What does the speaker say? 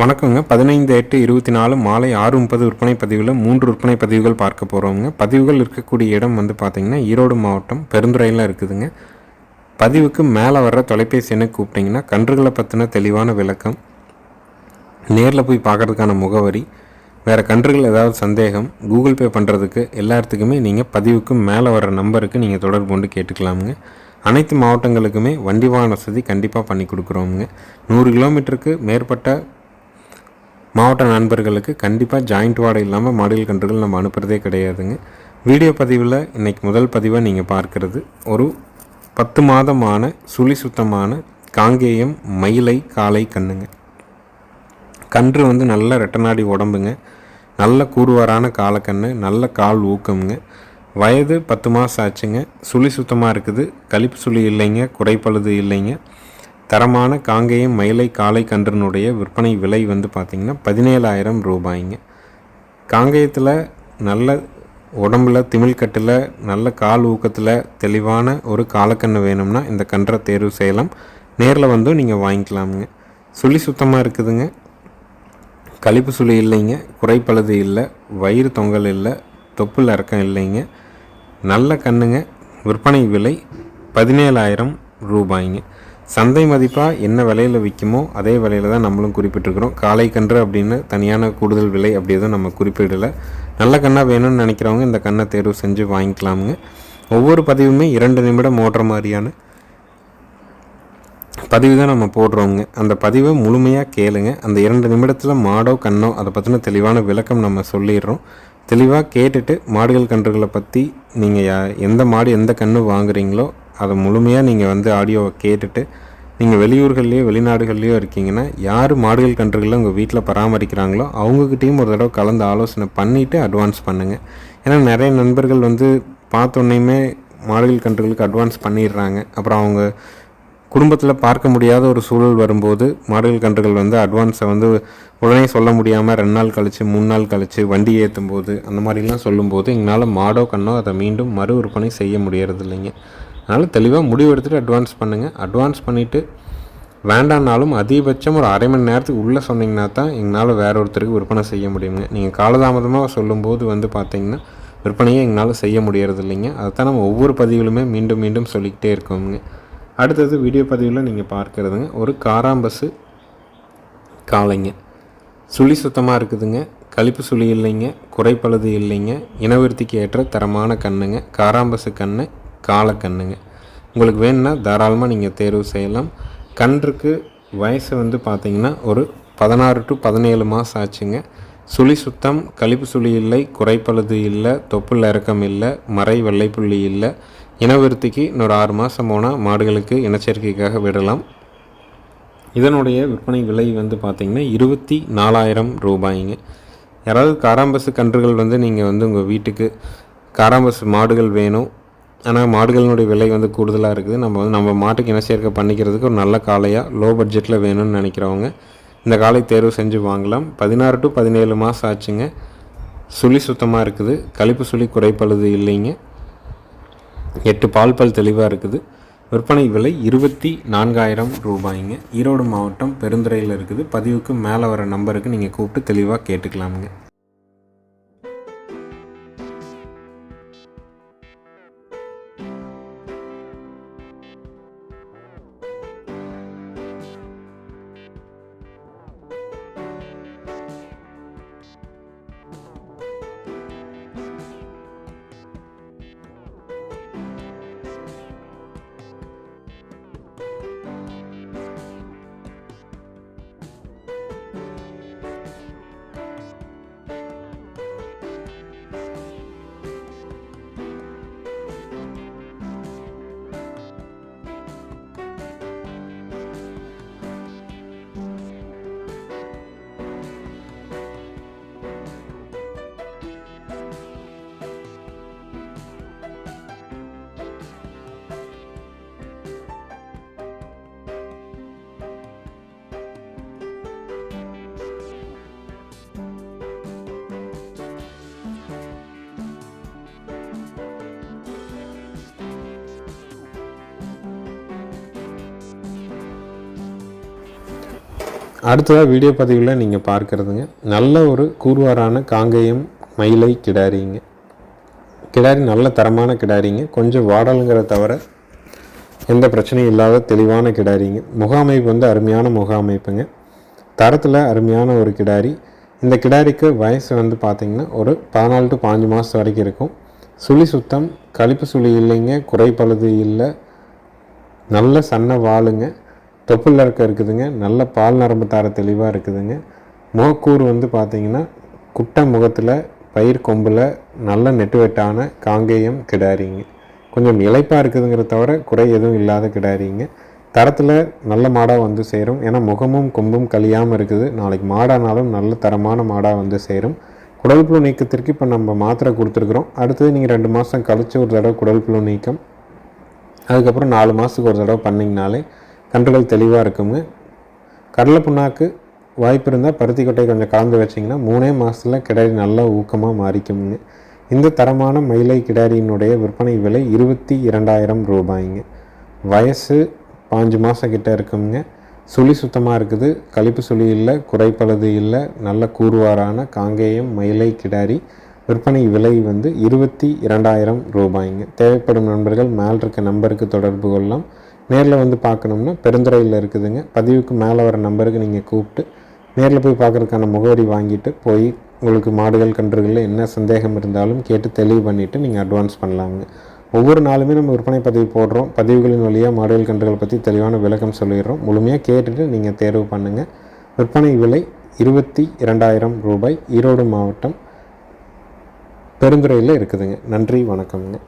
வணக்கங்க. பதினைந்து எட்டு இருபத்தி நாலு மாலை ஆறு முப்பது விற்பனை பதிவில் மூன்று விற்பனை பதிவுகள் பார்க்க போகிறோங்க பதிவுகள் இருக்கக்கூடிய இடம் வந்து பார்த்திங்கன்னா ஈரோடு மாவட்டம் பெருந்துறையில் இருக்குதுங்க. பதிவுக்கு மேலே வர்ற தொலைபேசி எண்ணை கூப்பிட்டிங்கன்னா கன்றுகளை பற்றின தெளிவான விளக்கம் நேரில் போய் பார்க்குறதுக்கான முகவரி வேறு கன்றுகள் ஏதாவது சந்தேகம் கூகுள் பே பண்ணுறதுக்கு எல்லாத்துக்குமே நீங்கள் பதிவுக்கு மேலே வர நம்பருக்கு நீங்கள் தொடர்பு கொண்டு கேட்டுக்கலாமுங்க. அனைத்து மாவட்டங்களுக்குமே வண்டி வாகன வசதி கண்டிப்பாக பண்ணி கொடுக்குறோமுங்க. நூறு கிலோமீட்டருக்கு மேற்பட்ட மாவட்ட நண்பர்களுக்கு கண்டிப்பாக ஜாயிண்ட் வாடகை இல்லாமல் மாடியல் கன்றுகள் நம்ம அனுப்புகிறதே கிடையாதுங்க. வீடியோ பதிவில் இன்றைக்கி முதல் பதிவாக நீங்கள் பார்க்குறது ஒரு பத்து மாதமான சுழி சுத்தமான காங்கேயம் மயிலை காலை கண்ணுங்க கன்று வந்து நல்ல ரெட்டநாடி உடம்புங்க. நல்ல கூறுவாரான காலக்கண்ணு நல்ல கால் ஊக்கமுங்க. வயது பத்து மாதம் ஆச்சுங்க. சுழி சுத்தமாக இருக்குது. கழிப்பு சுழி இல்லைங்க. குறைப்பழுது இல்லைங்க. தரமான காங்கேயம் மயிலை காளை கன்றனுடைய விற்பனை விலை வந்து பார்த்திங்கன்னா பதினேழாயிரம் ரூபாய்ங்க. காங்கேயத்தில் நல்ல உடம்புல திமிழ்கட்டில் நல்ல கால் ஊக்கத்தில் தெளிவான ஒரு காலக்கன்று வேணும்னா இந்த கன்றை தேர்வு செய்யலாம் நேரில் வந்தும் நீங்கள் வாங்கிக்கலாமுங்க. சுழி சுத்தமாக இருக்குதுங்க. கழிப்பு சுழி இல்லைங்க. குறைப்பழுது இல்லை. வயிறு தொங்கல் இல்லை. தொப்புள் இறக்கம் இல்லைங்க. நல்ல கண்ணுங்க. விற்பனை விலை பதினேழாயிரம் ரூபாய்ங்க. சந்தை மதிப்பாக என்ன விலையில் விற்குமோ அதே விலையில் தான் நம்மளும் குறிப்பிட்டிருக்கிறோம். காலை கன்று அப்படின்னு தனியான கூடுதல் விலை அப்படி எதுவும் நம்ம குறிப்பிடலை. நல்ல கண்ணாக வேணும்னு நினைக்கிறவங்க இந்த கண்ணை தேர்வு செஞ்சு வாங்கிக்கலாமுங்க. ஒவ்வொரு பதிவுமே இரண்டு நிமிடம் ஓடுற மாதிரியான பதிவு தான் நம்ம போடுறோங்க அந்த பதிவை முழுமையாக கேளுங்க. அந்த இரண்டு நிமிடத்தில் மாடோ கண்ணோ அதை பற்றின தெளிவான விளக்கம் நம்ம சொல்லிடுறோம். தெளிவாக கேட்டுட்டு மாடுகள் கன்றுகளை பற்றி நீங்கள் யா- எந்த மாடு எந்த கன்று வாங்குறீங்களோ அதை முழுமையாக நீங்கள் வந்து ஆடியோவை கேட்டுட்டு நீங்கள் வெளியூர்கள்லேயோ வெளிநாடுகள்லேயோ இருக்கீங்கன்னா யார் மாடுகள் கன்றுகளில் உங்கள் வீட்டில் பராமரிக்கிறாங்களோ அவங்கக்கிட்டேயும் ஒரு தடவை கலந்து ஆலோசனை பண்ணிவிட்டு அட்வான்ஸ் பண்ணுங்கள் ஏன்னா நிறைய நண்பர்கள் வந்து பார்த்தோன்னையுமே மாடுகள் கன்றுகளுக்கு அட்வான்ஸ் பண்ணிடுறாங்க. அப்புறம் அவங்க குடும்பத்தில் பார்க்க முடியாத ஒரு சூழல் வரும்போது மாடுகள் கன்றுகள் வந்து அட்வான்ஸை வந்து உடனே சொல்ல முடியாமல் ரெண்டு நாள் கழித்து மூணு நாள் கழித்து வண்டி ஏற்றும் போது அந்த மாதிரிலாம் சொல்லும்போது எங்களால் மாடோ கண்ணோ அதை மீண்டும் மறு விற்பனை செய்ய முடியறதில்லைங்க. அதனால் தெளிவாக முடிவு எடுத்துகிட்டு அட்வான்ஸ் பண்ணுங்கள் அட்வான்ஸ் பண்ணிவிட்டு வேண்டான்னாலும் அதிகபட்சம் ஒரு அரை மணி நேரத்துக்கு உள்ளே சொன்னீங்கன்னா தான் எங்களால் வேற ஒருத்தருக்கு விற்பனை செய்ய முடியுங்க. நீங்கள் காலதாமதமாக சொல்லும்போது வந்து பார்த்தீங்கன்னா விற்பனையை எங்களால் செய்ய முடியறது இல்லைங்க அதைத்தான் நம்ம ஒவ்வொரு பதிவிலுமே மீண்டும் மீண்டும் சொல்லிக்கிட்டே இருக்கோங்க அடுத்தது வீடியோ பதிவில் நீங்கள் பார்க்குறதுங்க. ஒரு காராம்பஸு காளைங்க. சுழி சுத்தமாக இருக்குதுங்க. கழிப்பு சுழி இல்லைங்க. குறைப்பழுது இல்லைங்க. இனவிருத்திக்கு ஏற்ற தரமான கண்ணுங்க. காராம்பசு கண்ணு. காலக்கண்ணுங்க. உங்களுக்கு வேணும்னா தாராளமாக நீங்கள் தேர்வு செய்யலாம். கன்றுக்கு வயசு வந்து பார்த்தீங்கன்னா ஒரு பதினாறு டு பதினேழு மாதம் ஆச்சுங்க. சுழி சுத்தம் கழிப்பு சுழி இல்லை குறைப்பழுது இல்லை தொப்புள் இறக்கம் இல்லை மறை வெள்ளைப்புள்ளி இல்லை. இனவிருத்திக்கு இன்னொரு ஆறு மாதம் போனால் மாடுகளுக்கு இனச்சேர்க்கைக்காக விடலாம். இதனுடைய விற்பனை விலை வந்து பார்த்திங்கன்னா இருபத்தி நாலாயிரம் ரூபாய்ங்க. யாராவது காராம்பசு கன்றுகள் வந்து நீங்கள் வந்து உங்கள் வீட்டுக்கு காராம்பசு மாடுகள் வேணும் ஆனால் மாடுகளினுடைய விலை வந்து கூடுதலாக இருக்குது. நம்ம வந்து நம்ம மாட்டுக்கு இன சேர்க்கை பண்ணிக்கிறதுக்கு ஒரு நல்ல காளையாக லோ பட்ஜெட்டில் வேணும்னு நினைக்கிறவங்க இந்த காலை தேர்வு செஞ்சு வாங்கலாம். பதினாறு டு பதினேழு மாதம் ஆச்சுங்க. சுழி சுத்தமாக இருக்குது. கழிப்பு சுழி குறைப்பழுது இல்லைங்க. எட்டு பால் பல் தெளிவாக இருக்குது. விற்பனை விலை இருபத்தி நான்காயிரம் ரூபாய்ங்க. ஈரோடு மாவட்டம் பெருந்துறையில் இருக்குது. பதிவுக்கு மேலே வர நம்பருக்கு நீங்கள் கூப்பிட்டு தெளிவாக கேட்டுக்கலாமுங்க. அடுத்ததாக வீடியோ பதிவில் நீங்கள் பார்க்குறதுங்க. நல்ல ஒரு கூர்வாரான காங்கேயம் மயிலை கிடாரிங்க. கிடாரி நல்ல தரமான கிடாரிங்க. கொஞ்சம் வாடலுங்கிற தவிர எந்த பிரச்சனையும் இல்லாத தெளிவான கிடாரிங்க. முக அமைப்பு வந்து அருமையான முக அமைப்புங்க தரத்தில் அருமையான ஒரு கிடாரி. இந்த கிடாரிக்கு வயசு வந்து பார்த்திங்கன்னா ஒரு பதினாலு டு பாஞ்சு மாதம் வரைக்கும் இருக்கும். சுழி சுத்தம் கழிப்பு சுழி இல்லைங்க குறைப்பழுது இல்லை நல்ல சன்ன வாளுங்க. தொப்புளில் இருக்க இருக்குதுங்க. நல்ல பால் நரம்பு தார தெளிவாக இருக்குதுங்க. முகக்கூறு வந்து பார்த்திங்கன்னா குட்டை முகத்தில் பயிர் கொம்பில் நல்ல நெட்டுவெட்டான காங்கேயம் கிடாரிங்க. கொஞ்சம் இழைப்பாக இருக்குதுங்கிற தவிர குறை எதுவும் இல்லாத கிடாரிங்க. தரத்தில் நல்ல மாடாக வந்து சேரும். ஏன்னா முகமும் கொம்பும் கழியாமல் இருக்குது. நாளைக்கு மாடானாலும் நல்ல தரமான மாடாக வந்து சேரும். குடல் புழு நீக்கத்திற்கு இப்போ நம்ம மாத்திரை கொடுத்துருக்குறோம். அடுத்தது நீங்கள் ரெண்டு மாதம் கழித்து ஒரு தடவை குடல் புழு நீக்கம். அதுக்கப்புறம் நாலு மாதத்துக்கு ஒரு தடவை பண்ணிங்கனாலே கன்றுகள் தெளிவாக இருக்குங்க. கடலை புண்ணாக்கு வாய்ப்பு இருந்தால் பருத்தி கொட்டை கொஞ்சம் கலந்து வச்சிங்கன்னா மூணே மாதத்தில் கிடாரி நல்லா ஊக்கமாக மாறிக்குங்க இந்த தரமான மயிலை கிடாரியினுடைய விற்பனை விலை இருபத்தி இரண்டாயிரம் ரூபாய்ங்க. வயசு பாஞ்சு மாதம் கிட்டே இருக்குங்க. சுழி சுத்தமாக இருக்குது. கழிப்பு சுழி இல்லை குறைப்பழுது இல்லை நல்ல கூறுவாரான காங்கேயம் மயிலை கிடாரி விற்பனை விலை வந்து இருபத்தி இரண்டாயிரம் ரூபாய்ங்க. தேவைப்படும் நண்பர்கள் மேல் இருக்க நம்பருக்கு தொடர்பு கொள்ளலாம். நேரில் வந்து பார்க்கணும்னா பெருந்துறையில் இருக்குதுங்க. பதிவுக்கு மேலே வர நம்பருக்கு நீங்கள் கூப்பிட்டு நேரில் போய் பார்க்குறதுக்கான முகவரி வாங்கிட்டு போய் உங்களுக்கு மாடுகள் கன்றுகளில் என்ன சந்தேகம் இருந்தாலும் கேட்டு தெளிவு பண்ணிவிட்டு நீங்கள் அட்வான்ஸ் பண்ணலாங்க. ஒவ்வொரு நாளுமே நம்ம விற்பனை பதிவு போடுறோம். பதிவுகளின் வழியாக மாடுகள் கன்றுகள் பற்றி தெளிவான விளக்கம் சொல்லிடுறோம். முழுமையாக கேட்டுட்டு நீங்கள் தேர்வு பண்ணுங்கள் விற்பனை விலை இருபத்தி இரண்டாயிரம் ரூபாய் ஈரோடு மாவட்டம் பெருந்துறையில் இருக்குதுங்க. நன்றி வணக்கம்ங்க.